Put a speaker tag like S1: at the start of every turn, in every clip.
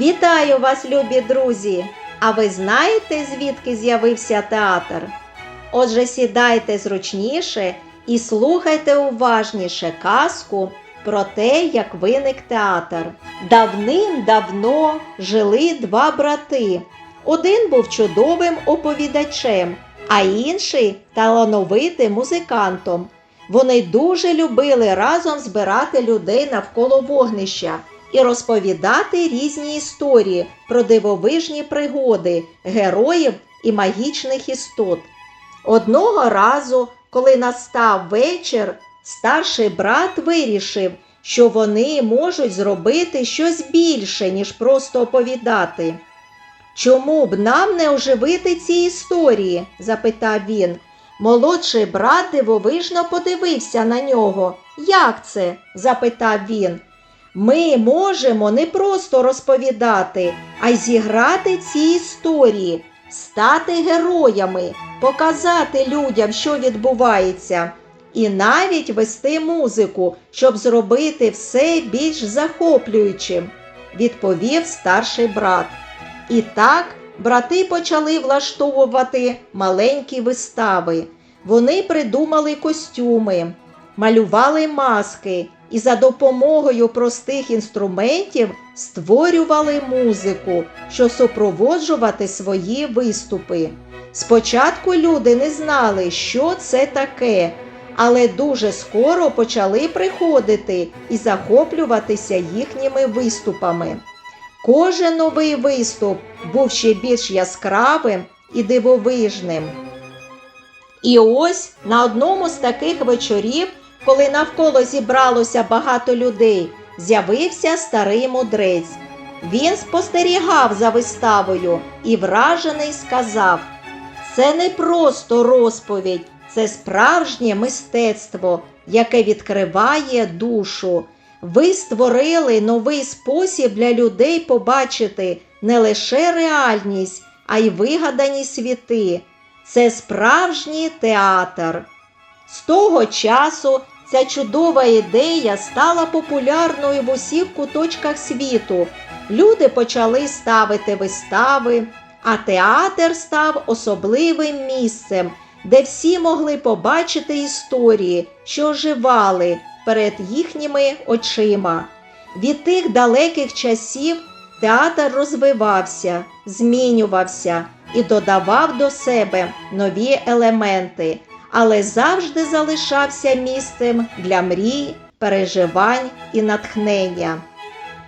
S1: Вітаю вас, любі друзі! А ви знаєте, звідки з'явився театр? Отже, сідайте зручніше і слухайте уважніше казку про те, як виник театр. Давним-давно жили два брати. Один був чудовим оповідачем, а інший талановитим музикантом. Вони дуже любили разом збирати людей навколо вогнища і розповідати різні історії про дивовижні пригоди, героїв і магічних істот. Одного разу, коли настав вечір, старший брат вирішив, що вони можуть зробити щось більше, ніж просто оповідати. Чому б нам не оживити ці історії? запитав він. Молодший брат дивовижно подивився на нього. Як це? запитав він. Ми можемо не просто розповідати, а й зіграти ці історії, стати героями, показати людям, що відбувається, і навіть вести музику, щоб зробити все більш захоплюючим, відповів старший брат. І так брати почали влаштовувати маленькі вистави. Вони придумали костюми, малювали маски і за допомогою простих інструментів створювали музику, щоб супроводжувати свої виступи. Спочатку люди не знали, що це таке, але дуже скоро почали приходити і захоплюватися їхніми виступами. Кожен новий виступ був ще більш яскравим і дивовижним. І ось на одному з таких вечорів, коли навколо зібралося багато людей, з'явився старий мудрець. Він спостерігав за виставою і вражений сказав: це не просто розповідь, це справжнє мистецтво, яке відкриває душу. Ви створили новий спосіб для людей побачити не лише реальність, а й вигадані світи. Це справжній театр. З того часу ця чудова ідея стала популярною в усіх куточках світу. Люди почали ставити вистави, а театр став особливим місцем, де всі могли побачити історії, що оживали перед їхніми очима. Від тих далеких часів театр розвивався, змінювався і додавав до себе нові елементи, але завжди залишався місцем для мрій, переживань і натхнення.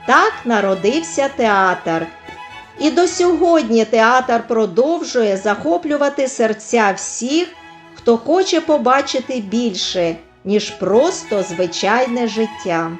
S1: Так народився театр. І до сьогодні театр продовжує захоплювати серця всіх, хто хоче побачити більше, ніж просто звичайне життя.